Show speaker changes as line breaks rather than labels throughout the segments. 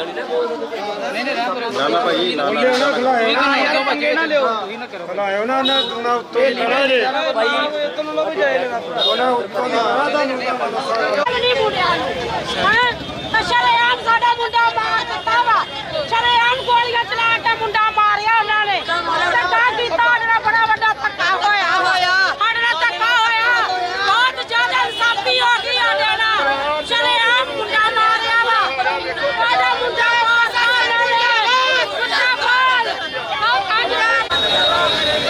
ਨਾ ਨਾ ਭਾਈ ਨਾ ਨਾ
ਖਲਾਇਓ ਨਾ ਨਾ ਨਾ ਉੱਤੋਂ ਕਰਾਂਗੇ ਭਾਈ ਉਹਨਾਂ ਉੱਤੋਂ ਦੀ ਕਰਾ ਤੁਹਾਨੂੰ
ਨਹੀਂ ਮੁੰਡਿਆਂ ਨੂੰ ਹੈਂ? ਤਾਂ ਸ਼ਰੇਆਮ ਸਾਡਾ ਮੁੰਡਾ ਮਾਰ ਦਿੱਤਾ ਵਾ ਸ਼ਰੇਆਮ ਗੋਲੀਆਂ ਚਲਾ ਕੇ ਮੁੰਡਾ ਮਾਰਿਆ ਉਹਨਾਂ ਨੇ ਧੱਕਾ ਕੀਤਾ ਸਾਡੇ ਨਾਲ ਬੜਾ ਵੱਡਾ ਧੱਕਾ ਹੋਇਆ ਹੋਇਆ ਸਾਡੇ ਨਾਲ ਧੱਕਾ ਹੋਇਆ ਬਹੁਤ ਜ਼ਿਆਦਾ ਇਨਸਾਫੀ ਹੋ ਗਈ ਸਾਡੇ ਨਾਲ ਸ਼ਰੇਆਮ ਮੁੰਡਾ ਮਾਰਿਆ ਵਾ ਸਾਡਾ ਮੁੰਡਾ ਮਾਰਿਆ ਉਹਨਾਂ ਨੇ ਕੁੱਤਾ ਬਾਲ ਆਹ ਕਾਜਰਾ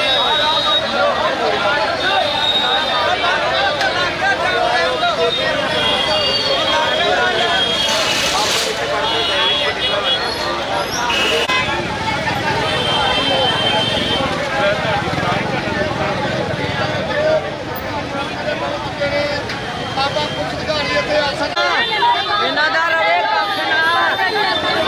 ਇਹਨਾਂ ਦਾ ਰਵੇ ਕੱਖ ਨਾ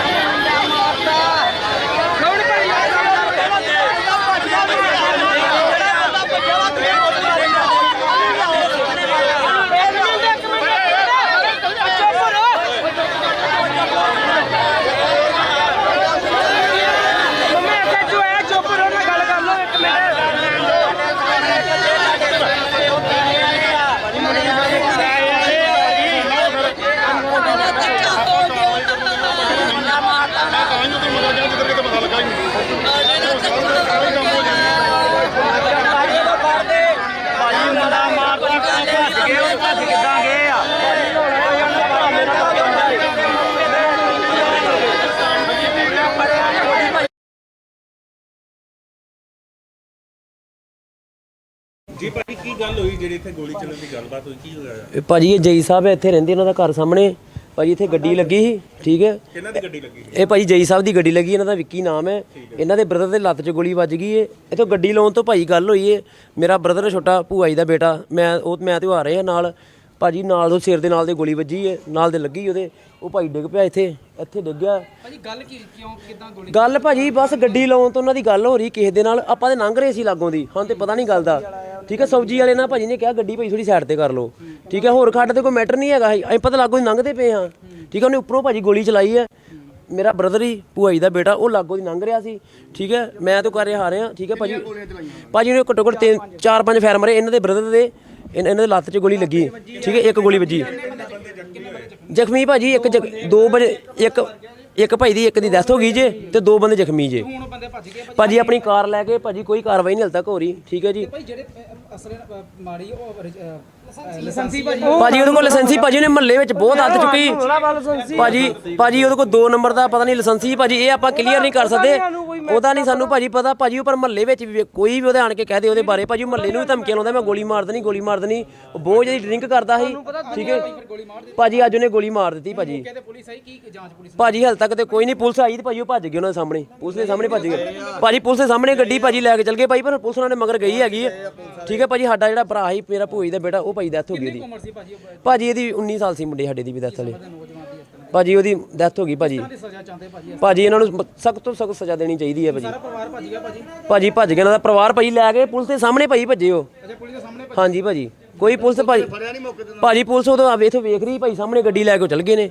ਜੀ ਭਾਈ ਕੀ ਗੱਲ ਹੋਈ ਜਿਹੜੀ ਇੱਥੇ ਗੋਲੀ ਚੱਲਣ ਦੀ ਗੱਲਬਾਤ ਹੋਈ? ਕੀ ਹੋਇਆ?
ਇਹ ਭਾਜੀ ਇਹ ਜਈ ਸਾਹਿਬ ਇੱਥੇ ਰਹਿੰਦੇ ਇਹਨਾਂ ਦਾ ਘਰ ਸਾਹਮਣੇ। ਭਾਜੀ ਇੱਥੇ ਗੱਡੀ ਲੱਗੀ ਸੀ ਠੀਕ ਹੈ?
ਕਿਹਨਾਂ ਦੀ ਗੱਡੀ ਲੱਗੀ
ਇਹ ਭਾਜੀ ਜਈ ਸਾਹਿਬ ਦੀ ਗੱਡੀ ਲੱਗੀ ਇਹਨਾਂ ਦਾ ਵਿੱਕੀ ਨਾਮ ਹੈ। ਇਹਨਾਂ ਦੇ ਬ੍ਰਦਰ ਦੇ ਲੱਤ 'ਚ ਗੋਲੀ ਵੱਜ ਗਈ ਏ। ਇਥੋਂ ਗੱਡੀ ਲਾਉਣ ਤੋਂ ਭਾਈ ਗੱਲ ਹੋਈ ਏ। ਮੇਰਾ ਬ੍ਰਦਰ ਛੋਟਾ ਭੂਆ ਜੀ ਦਾ ਬੇਟਾ ਮੈਂ ਉਹ ਮੈਂ ਤੇ ਉਹ ਆ ਰਹੇ ਆ ਨਾਲ। ਭਾਜੀ ਨਾਲ ਉਹ ਸਿਰ ਦੇ ਨਾਲ ਦੇ ਗੋਲੀ ਵੱਜੀ ਏ ਨਾਲ ਦੇ ਲੱਗੀ ਉਹਦੇ। ਉਹ ਭਾਈ ਡਿੱਗ ਪਿਆ ਇੱਥੇ ਇੱਥੇ ਡਿੱਗ ਗਿਆ।
ਭਾਜੀ ਗੱਲ ਕੀ ਕਿਉਂ ਕਿਦਾਂ ਗੋਲੀ
ਗੱਲ ਭਾਜੀ ਬਸ ਗੱਡੀ ਲਾਉਣ ਤੋਂ ਉਹਨਾਂ ਦੀ ਗੱਲ ਹੋ ਰਹੀ ਕਿਸੇ ਦੇ ਨਾਲ। ਆਪਾਂ ਤੇ ਲੰਘ ਰਹੇ ਸੀ ਲਾਗੋਂ ਦੀ ਹਾਂ ਤੇ ਪਤਾ ਨਹੀਂ ਗੱਲ ਦਾ। ਠੀਕ ਹੈ ਸਬਜ਼ੀ ਵਾਲੇ ਨਾਲ ਭਾਜੀ ਨੇ ਕਿਹਾ ਗੱਡੀ ਭਾਈ ਥੋੜੀ ਸਾਈਡ ਤੇ ਕਰ ਲਓ। ਠੀਕ ਹੈ ਹੋਰ ਖੱਡ ਤੇ ਕੋਈ ਮੈਟਰ ਨਹੀਂ ਹੈਗਾ। ਅਸੀਂ ਪਤਾ ਲਾਗੋਂ ਲੰਘਦੇ ਪਏ ਹਾਂ। ਠੀਕ ਹੈ ਉਹਨੇ ਉੱਪਰੋਂ ਭਾਜੀ ਗੋਲੀ ਚਲਾਈ ਹੈ। ਮੇਰਾ ਬ੍ਰਦਰ ਹੀ ਭੂਆ ਜੀ ਦਾ ਬੇਟਾ ਉਹ ਲਾਗੋਂ ਦੀ ਲੰਘ ਰਿਹਾ ਸੀ। ਠੀਕ ਹੈ ਮੈਂ ਤਾਂ ਕਰ ਰਿਹਾ ਹਾਰਿਆ ਠੀਕ ਹੈ ਭਾਜੀ ਭਾਜੀ ਨੇ ਘੱਟੋ ਘੱਟ ਤਿੰਨ ਚਾਰ ਪੰਜ ਫੈਰ ਮਾਰੇ। ਇਹਨਾਂ ਦੇ ਬ੍ਰਦਰ ਦੇ ਇਹਨਾਂ ਦੇ ਲੱਤ 'ਚ ਗੋਲੀ ਲੱਗੀ। ਠੀਕ ਹੈ ਇੱਕ ਗੋਲੀ ਵੱਜੀ। ਜ਼ਖਮੀ ਭਾਜੀ ਇੱਕ ਦੋ ਵਜੇ ਇੱਕ ਇੱਕ ਭਾਈ ਦੀ ਇੱਕ ਦੀ ਡੈਥ ਹੋ ਗਈ ਜੇ ਤੇ ਦੋ ਬੰਦੇ ਜ਼ਖਮੀ ਜੇ।
ਹੁਣ ਬੰਦੇ ਭੱਜ ਗਏ
ਭਾਜੀ ਆਪਣੀ ਕਾਰ ਲੈ ਕੇ ਭਾਜੀ ਕੋਈ ਕਾਰਵਾਈ ਨਹੀਂ ਹਲ ਤੱਕ ਹੋ ਰਹੀ ਠੀਕ ਹੈ ਜੀ।
ਭਾਈ ਜਿਹੜੇ ਅਹ, ਅਸਲ ਅਹ, ਮਾੜੀ ਉਹ ਲਾਇਸੈਂਸੀ ਭਾਜੀ।
ਭਾਜੀ। ਉਹਦੇ ਕੋਲ ਲਾਇਸੈਂਸੀ ਭਾਜੀ ਨੇ ਮਹੱਲੇ ਵਿੱਚ ਬਹੁਤ ਹੱਥ ਚੁੱਕੀ। ਭਾਜੀ ਭਾਜੀ ਉਹਦੇ ਕੋਲ ਦੋ ਨੰਬਰ ਦਾ ਪਤਾ ਨਹੀਂ ਲਾਇਸੈਂਸੀ ਭਾਜੀ ਇਹ ਆਪਾਂ ਕਲੀਅਰ ਨਹੀਂ ਕਰ ਸਕਦੇ। ਉਹਦਾ ਨਹੀਂ ਸਾਨੂੰ ਭਾਜੀ ਪਤਾ। ਭਾਜੀ ਉਹ ਪਰ ਮਹੱਲੇ ਵਿੱਚ ਵੀ ਕੋਈ ਵੀ ਉਹਦੇ ਆਣ ਕੇ ਕਹਿ ਦੇ ਉਹਦੇ ਬਾਰੇ। ਭਾਜੀ ਮਹੱਲੇ ਨੂੰ ਵੀ ਧਮਕੀਆਂ ਲਾਉਂਦਾ ਮੈਂ ਗੋਲੀ ਮਾਰ ਦੇਣੀ ਗੋਲੀ ਮਾਰ ਦੇਣੀ। ਉਹ ਬਹੁਤ ਜ਼ਿਆਦਾ ਡਰਿੰਕ ਕਰਦਾ ਸੀ ਠੀਕ ਹੈ। ਭਾਜੀ ਅੱਜ ਉਹਨੇ ਗੋਲੀ ਮਾਰ ਦਿੱਤੀ ਭਾਜੀ।
ਕਹਿੰਦੇ
ਭਾਜੀ ਹਾਲ ਤੱਕ ਤੇ ਕੋਈ ਨਹੀਂ, ਪੁਲਿਸ ਆਈ ਤੇ ਭਾਜੀ ਉਹ ਭੱਜ ਗਏ ਉਹਨਾਂ ਦੇ ਸਾਹਮਣੇ। ਪੁਲਿਸ ਦੇ ਸਾਹਮਣੇ ਭੱਜ ਗਏ। ਭਾਜੀ, ਪੁਲਿਸ ਦੇ ਸਾਹਮਣੇ ਗੱਡੀ ਭਾਜੀ ਲੈ ਕੇ ਚੱਲ ਗਏ ਭਾਈ, ਪਰ ਪੁਲਿਸ ਉਹਨਾਂ ਨੇ ਮਗਰ ਗਈ ਹੈਗੀ ਹੈ ਠੀਕ ਹੈ ਭਾਜੀ, ਸਾਡਾ ਜਿਹੜਾ ਭਰਾ ਸੀ, ਮੇਰਾ ਭੂਈ ਦਾ ਬੇਟਾ, ਉਹ ਭਾਈ ਡੈਥ ਹੋ ਗਈ ਉਹਦੀ।
ਭਾਜੀ,
ਇਹਦੀ 19 ਸਾਲ ਸੀ ਮੁੰਡੇ, ਸਾਡੇ ਦੀ ਵੀ ਡੈਥ ਵਾਲੇ। ਭਾਜੀ, ਉਹਦੀ ਡੈਥ ਹੋ ਗਈ ਭਾਜੀ।
ਸਜ਼ਾ ਚਾਹੁੰਦੇ ਭਾਜੀ,
ਇਹਨਾਂ ਨੂੰ ਸਖਤ ਤੋਂ ਸਖਤ ਸਜ਼ਾ ਦੇਣੀ ਚਾਹੀਦੀ ਹੈ ਭਾਜੀ।
ਪਰਿਵਾਰ ਭੱਜ ਗਿਆ ਭਾਜੀ
ਭਾਜੀ ਭੱਜ ਗਏ ਇਹਨਾਂ ਦਾ ਪਰਿਵਾਰ ਭਾਜੀ ਲੈ ਕੇ ਪੁਲਿਸ ਦੇ ਸਾਹਮਣੇ ਭਾਜੀ ਭੱਜੇ ਉਹ।
ਅੱਛਾ ਪੁਲਿਸ ਦੇ ਸਾਹਮਣੇ
ਹਾਂਜੀ ਭਾਜੀ, ਕੋਈ ਪੁਲਿਸ ਭਾਜੀ ਭਾਜੀ, ਪੁਲਿਸ ਉਦੋਂ ਆ ਵੇਖ ਵੇਖ ਰਹੀ ਭਾਈ, ਸਾਹਮਣੇ ਗੱਡੀ ਲੈ ਕੇ ਚੱਲ ਗਏ ਨੇ।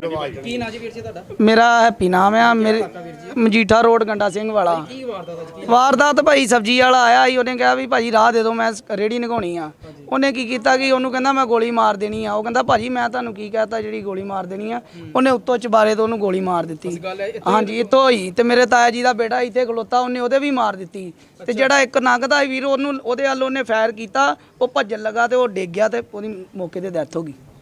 ਕੀ ਨਾਂ ਜੀ ਵੀਰ ਜੀ ਤੁਹਾਡਾ?
ਮੇਰਾ ਹੈਪੀ ਨਾਮ ਆ ਮੇਰੇ ਮਜੀਠਾ ਰੋਡ ਗੰਡਾ ਸਿੰਘ ਵਾਲਾ।
ਕੀ ਵਾਰਦਾਤ ਅੱਜ ਕੀ
ਵਾਰਦਾਤ ਭਾਈ ਸਬਜੀ ਵਾਲਾ ਆਇਆ ਸੀ ਉਹਨੇ ਕਿਹਾ ਵੀ ਭਾਜੀ ਰਾਹ ਦੇ ਦਿਓ ਮੈਂ ਰੇੜੀ ਨਗਾਉਣੀ ਆ। ਉਹਨੇ ਕੀ ਕੀਤਾ ਕਿ ਉਹਨੂੰ ਕਹਿੰਦਾ ਮੈਂ ਗੋਲੀ ਮਾਰ ਦੇਣੀ ਆ। ਉਹ ਕਹਿੰਦਾ ਭਾਜੀ ਮੈਂ ਤੁਹਾਨੂੰ ਕੀ ਕਹਤਾ ਜਿਹੜੀ ਗੋਲੀ ਮਾਰ ਦੇਣੀ ਆ ਉਹਨੇ ਉੱਤੋਂ ਚਬਾਰੇ ਤੋਂ ਉਹਨੂੰ ਗੋਲੀ ਮਾਰ ਦਿੱਤੀ। ਹਾਂਜੀ ਇੱਥੋਂ ਹੀ ਤੇ ਮੇਰੇ ਤਾਇਆ ਜੀ ਦਾ ਬੇਟਾ ਇੱਥੇ ਖਲੋਤਾ ਉਹਨੇ ਉਹਦੇ ਵੀ ਮਾਰ ਦਿੱਤੀ। ਤੇ ਜਿਹੜਾ ਇੱਕ ਨੰਗਦਾ ਵੀਰ ਉਹਨੂੰ ਉਹਦੇ ਵੱਲ ਉਹਨੇ ਫਾਇਰ ਕੀਤਾ ਉਹ ਭੱਜਣ ਲੱਗਾ ਤੇ ਉਹ ਡਿੱਗ ਗਿਆ ਤੇ ਉਹਦੀ ਮੌਕੇ ਤੇ ਡੈਥ ਹੋ ਗਈ।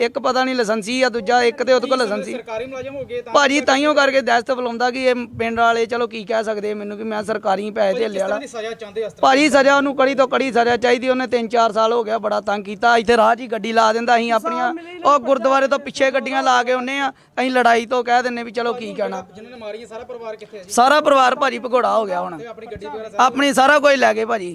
ਇੱਕ ਪਤਾ ਨਹੀਂ ਲਾਇਸੈਂਸੀ ਆ ਦੂਜਾ ਇੱਕ ਤੇ ਉਹਦੇ ਕੋਲ ਲਾਇਸੈਂਸੀ।
ਸਰਕਾਰੀ ਮੁਲਾਜ਼ਮ ਹੋ ਗਏ ਤਾਂ
ਭਾਜੀ ਤਾਈਓ ਕਰਕੇ ਦਹਿਸ਼ਤ ਬੁਲਾਉਂਦਾ ਕਿ ਇਹ ਪਿੰਡ ਵਾਲੇ ਚਲੋ ਕੀ ਕਹਿ ਸਕਦੇ ਮੈਨੂੰ ਕਿ ਮੈਂ ਸਰਕਾਰੀ ਪੈਸੇ ਦੇ ਲਿਆ ਵਾਲਾ।
ਸਜ਼ਾ ਚਾਹੁੰਦੇ
ਭਾਜੀ ਸਜ਼ਾ ਉਹਨੂੰ ਕੜੀ ਤੋਂ ਕੜੀ ਸਜ਼ਾ ਚਾਹੀਦੀ ਉਹਨੇ 3-4 ਸਾਲ ਹੋ ਗਿਆ ਬੜਾ ਤੰਗ ਕੀਤਾ। ਇੱਥੇ ਰਾਹ 'ਚ ਹੀ ਗੱਡੀ ਲਾ ਦਿੰਦਾ ਅਸੀਂ ਆਪਣੀਆਂ। ਉਹ ਗੁਰਦੁਆਰੇ ਤੋਂ ਪਿੱਛੇ ਗੱਡੀਆਂ ਲਾ ਕੇ ਆਉਨੇ ਆ। ਅਸੀਂ ਲੜਾਈ ਤੋਂ ਕਹਿ ਦਿੰਨੇ ਵੀ ਚਲੋ ਕੀ ਕਹਿਣਾ।
ਜਿਨ੍ਹਾਂ ਨੇ ਮਾਰੀ ਹੈ ਸਾਰਾ ਪਰਿਵਾਰ ਕਿੱਥੇ ਹੈ ਜੀ?
ਸਾਰਾ ਪਰਿਵਾਰ ਭਾਜੀ ਭਗੋੜਾ ਹੋ ਗਿਆ ਹੁਣ।
ਆਪਣੀ ਗੱਡੀ ਵਗੈਰਾ
ਆਪਣੀ ਸਾਰਾ ਕੁਝ ਲੈ ਗਏ ਭਾਜੀ।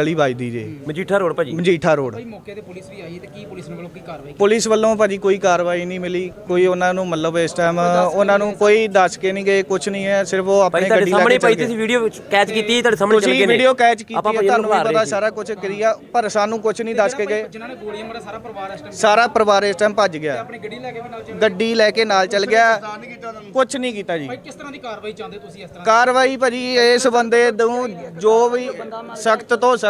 ਗਲੀ ਵੱਜਦੀ ਜੇ।
ਮਜੀਠਾ ਰੋਡ ਭਾਜੀ?
ਮਜੀਠਾ ਰੋਡ।
ਭਾਈ ਮੌਕੇ ਤੇ ਪੁਲਿਸ ਵੀ ਆਈ ਤੇ ਕੀ ਪੁਲਿਸ ਨੇ ਵੱਲੋਂ ਕੀ ਕਾਰਵਾਈ
ਪੁਲਿਸ ਵੱਲੋਂ ਭਾਜੀ ਕੋਈ ਕਾਰਵਾਈ ਨਹੀਂ ਮਿਲੀ। ਕੋਈ ਉਹਨਾਂ ਨੂੰ ਮਤਲਬ ਇਸ ਟਾਈਮ ਉਹਨਾਂ ਨੂੰ ਕੋਈ ਦੱਸ ਕੇ ਨਹੀਂ ਗਏ ਕੁਝ ਨਹੀਂ ਹੈ ਸਿਰਫ ਉਹ
ਭਾਈ
ਆਪਣੇ
ਤੁਹਾਡੇ
ਗੱਡੀ ਲੈ
ਸਾਹਮਣੇ
ਕੇ
ਭਾਈ
ਚੱਲ
ਤੁਸੀਂ
ਗਏ।
ਵੀਡੀਓ ਕੈਚ ਕੀਤੀ ਤੁਹਾਡੇ ਸਾਹਮਣੇ ਚੱਲ
ਤੁਸੀਂ
ਗਏ ਨੇ।
ਵੀਡੀਓ ਕੈਚ ਕੀਤੀ
ਆਪਾਂ
ਹੈ ਤੁਹਾਨੂੰ ਵੀ ਪਤਾ। ਸਾਰਾ ਕੁਝ ਕਰੀਆ ਪਰ ਸਾਨੂੰ ਕੁਝ ਨਹੀਂ ਦੱਸ ਕੇ ਗਏ।
ਜਿਨ੍ਹਾਂ ਨੇ ਗੋਲੀਆਂ ਮਾਰਿਆ ਸਾਰਾ ਪਰਿਵਾਰ ਇਸ ਟਾਈਮ
ਸਾਰਾ ਪਰਿਵਾਰ ਇਸ ਟਾਈਮ ਭੱਜ ਗਿਆ।
ਆਪਣੀ ਗੱਡੀ ਲੈ ਕੇ ਵੀ ਨਾਲ ਚੱਲ
ਗੱਡੀ ਲੈ ਕੇ ਨਾਲ ਚੱਲ ਗਿਆ। ਕੁਝ ਨਹੀਂ ਕੀਤਾ ਜੀ।
ਭਾਈ ਕਿਸ ਤਰ੍ਹਾਂ ਦੀ ਕਾਰਵਾਈ ਚਾਹੁੰਦੇ ਤੁਸੀਂ ਇਸ ਤਰ੍ਹਾਂ
ਕਾਰਵਾਈ ਭਾਜੀ ਇਸ ਬੰਦੇ ਨੂੰ ਜੋ ਵੀ ਸਖਤ ਤੋਂ ਸਖਤ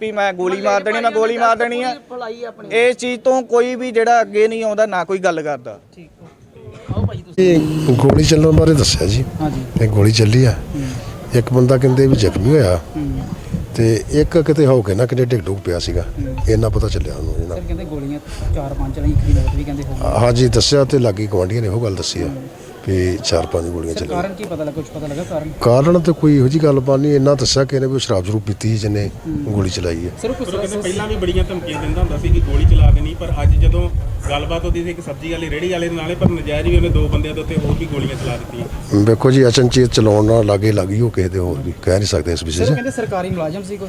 ਵੀ ਮੈਂ ਗੋਲੀ ਮਾਰ ਦੇਣੀ ਮੈਂ ਗੋਲੀ ਮਾਰ ਦੇਣੀ ਹੈ
ਭਲਾਈ ਆਪਣੀ।
ਇਸ ਚੀਜ਼ ਤੋਂ ਕੋਈ ਵੀ ਜਿਹੜਾ ਅੱਗੇ ਨਹੀਂ ਆਉਂਦਾ ਨਾ ਕੋਈ ਗੱਲ ਕਰਦਾ।
ਇਹ ਗੋਲੀ ਚੱਲਣ ਬਾਰੇ ਦੱਸਿਆ ਜੀ।
ਹਾਂਜੀ।
ਇਹ ਗੋਲੀ ਚੱਲੀ ਆ। ਇੱਕ ਬੰਦਾ ਕਹਿੰਦੇ ਵੀ ਜ਼ਖਮੀ ਹੋਇਆ। ਤੇ ਇੱਕ ਕਿਤੇ ਹੋ ਕੇ ਨਾ ਕਿਤੇ ਡਿੱਗ ਡੁੱਗ ਪਿਆ ਸੀਗਾ। ਇੰਨਾ ਪਤਾ ਚੱਲਿਆ ਉਹਨੂੰ ਇਹਨਾਂ
ਸਰ ਕਹਿੰਦੇ ਗੋਲੀਆਂ ਚਾਰ ਪੰਜ ਚਲਾਈ ਇੱਕ ਦੀ ਮੌਤ ਵੀ ਕਹਿੰਦੇ ਹੋ
ਹਾਂਜੀ ਦੱਸਿਆ ਤੇ ਲਾਗੀ ਗਵਾਂਢੀਆਂ ਨੇ ਉਹ ਗੱਲ ਦੱਸੀ ਆ। ਵੀ ਚਾਰ ਪੰਜ ਗੋਲੀਆਂ ਚੱਲੀਆਂ।
ਕਾਰਨ ਕੀ ਪਤਾ ਲੱਗਾ ਕੁਝ ਪਤਾ ਲੱਗਾ ਕਾਰਨ?
ਕਾਰਨ ਤੇ ਕੋਈ ਇਹੋ ਜੀ ਗੱਲਬਾਤ ਨਹੀਂ ਇੰਨਾ ਦੱਸਿਆ ਕਿ ਇਹਨੇ ਵੀ ਸ਼ਰਾਬ ਜ਼ਰੂਰ ਪੀਤੀ ਸੀ ਜਿਹਨੇ ਗੋਲੀ ਚਲਾਈ ਹੈ।
ਸਰ ਕੁਝ
ਕਹਿੰਦੇ ਪਹਿਲਾਂ ਵੀ ਬੜੀਆਂ ਧਮਕੀਆਂ ਦਿੰਦਾ ਹੁੰਦਾ ਸੀ ਕਿ ਗੋਲੀ ਚਲਾ ਦੇਣੀ ਪਰ ਅੱਜ ਜਦੋਂ ਗੱਲਬਾਤ ਹੁੰਦੀ ਸੀ ਇੱਕ ਸਬਜ਼ੀ ਵਾਲੀ ਰੇੜੀ ਵਾਲੇ ਦੇ ਨਾਲੇ ਪਰ ਨਜਾਇਜ਼ ਵੀ ਉਹਨੇ ਦੋ ਬੰਦਿਆਂ ਦੇ ਉੱਤੇ ਹੋਰ ਵੀ ਗੋਲੀਆਂ ਚਲਾ ਦਿੱਤੀਆਂ।
ਵੇਖੋ ਜੀ ਅਚਨਚੇਤ ਚਲਾਉਣ ਨਾਲ ਲਾਗੇ ਲੱਗੀ ਉਹ ਕਿਸੇ ਦੇ ਹੋਰ ਵੀ ਕਹਿ ਨਹੀਂ ਸਕਦੇ ਇਸ ਵਿਸ਼ੇ
ਸਰ
'ਚ।
ਕਹਿੰਦੇ ਸਰਕਾਰੀ ਮੁਲਾਜ਼ਮ ਸੀ ਕੋਈ?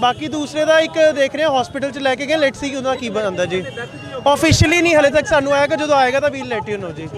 ਬਾਕੀ ਦੂਸਰੇ ਦਾ ਇੱਕ ਦੇਖ ਰਹੇ ਹਾਂ ਹਸਪੀਟਲ ਚ ਲੈ ਕੇ ਗਏ ਲੈਟਸ ਸੀ ਉਹਦਾ ਕੀ ਬਣਦਾ ਜੀ। ਆਫੀਸ਼ੀਅਲੀ ਨਹੀਂ, ਹਲੇ ਤੱਕ ਸਾਨੂੰ ਆਇਆ ਕਿ ਜਦੋਂ ਆਏਗਾ ਤਾਂ ਵੀਲ ਲੈਟ ਯੂ ਨੋ ਜੀ।